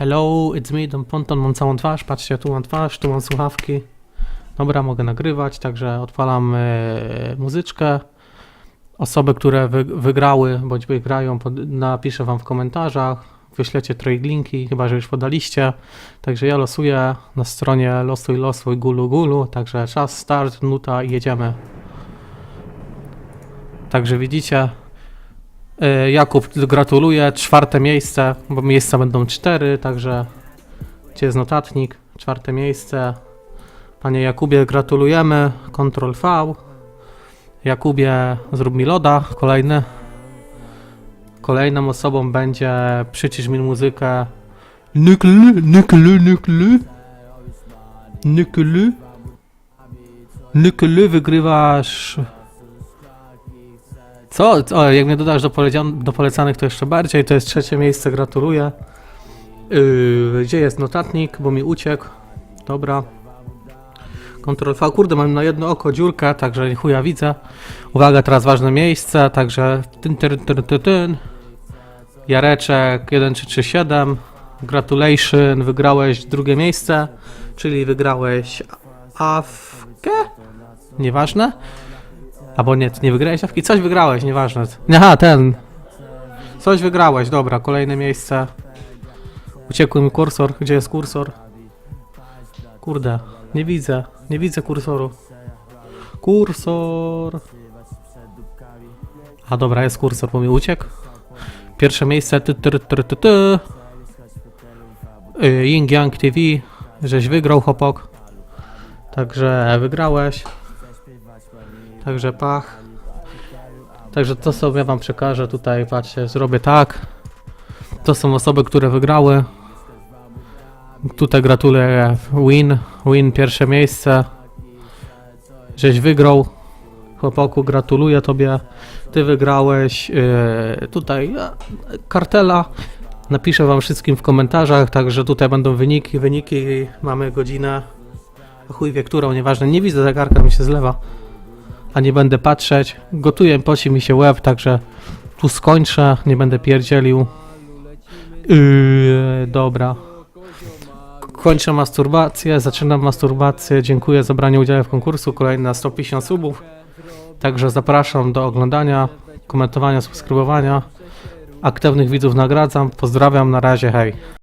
Hello, it's me, Don Ponton, mam całą twarz, patrzcie, tu mam twarz, tu mam słuchawki. Dobra, mogę nagrywać, także odpalam e, muzyczkę. Osoby, które wy, wygrały, bądź wygrają, pod, napiszę wam w komentarzach. Wyślecie trade chyba że już podaliście. Także ja losuję na stronie losuj, losuj, gulu, gulu. Także czas, start, nuta i jedziemy. Także widzicie, Jakub, gratuluję. Czwarte miejsce, bo miejsca będą cztery, także gdzie jest notatnik? Czwarte miejsce. Panie Jakubie, gratulujemy. Ctrl V. Jakubie, zrób mi loda. Kolejny. Kolejną osobą będzie przycisz mi muzykę. Nykly, nykly, nykly. Nykly. Nykly, wygrywasz co? O, jak mnie dodasz do, polecia- do polecanych, to jeszcze bardziej. To jest trzecie miejsce, gratuluję. Yy, gdzie jest notatnik? Bo mi uciekł. Dobra. Ctrl V. Kurde, mam na jedno oko dziurkę, także chuja widzę. Uwaga, teraz ważne miejsce, także tyn, tyn, tyn, tyn, tyn. Jareczek 1337. Gratulation, wygrałeś drugie miejsce, czyli wygrałeś Awkę? Nieważne. Albo nie, ty nie wygrałeś awki? Coś wygrałeś, nieważne. Aha, ten. Coś wygrałeś, dobra, kolejne miejsce. Uciekł mi kursor. Gdzie jest kursor? Kurde, nie widzę. Nie widzę kursoru. Kursor. A dobra, jest kursor, bo mi uciekł. Pierwsze miejsce. Ty, ty, ty, ty, ty. Y, Ying Yang TV. Żeś wygrał, chopok. Także wygrałeś. Także pach. Także to sobie wam przekażę tutaj, patrzcie, zrobię tak. To są osoby, które wygrały. Tutaj gratuluję win, win pierwsze miejsce. Żeś wygrał. Chłopaku, gratuluję tobie. Ty wygrałeś yy, tutaj e, kartela. Napiszę wam wszystkim w komentarzach, także tutaj będą wyniki. Wyniki mamy godzinę. Chuj wie którą, nieważne. Nie widzę zegarka, mi się zlewa a nie będę patrzeć. Gotuję, poci mi się łeb, także tu skończę, nie będę pierdzielił. Yy, dobra. Kończę masturbację, zaczynam masturbację. Dziękuję za branie udziału w konkursu. Kolejny na 150 subów. Także zapraszam do oglądania, komentowania, subskrybowania. Aktywnych widzów nagradzam. Pozdrawiam, na razie, hej.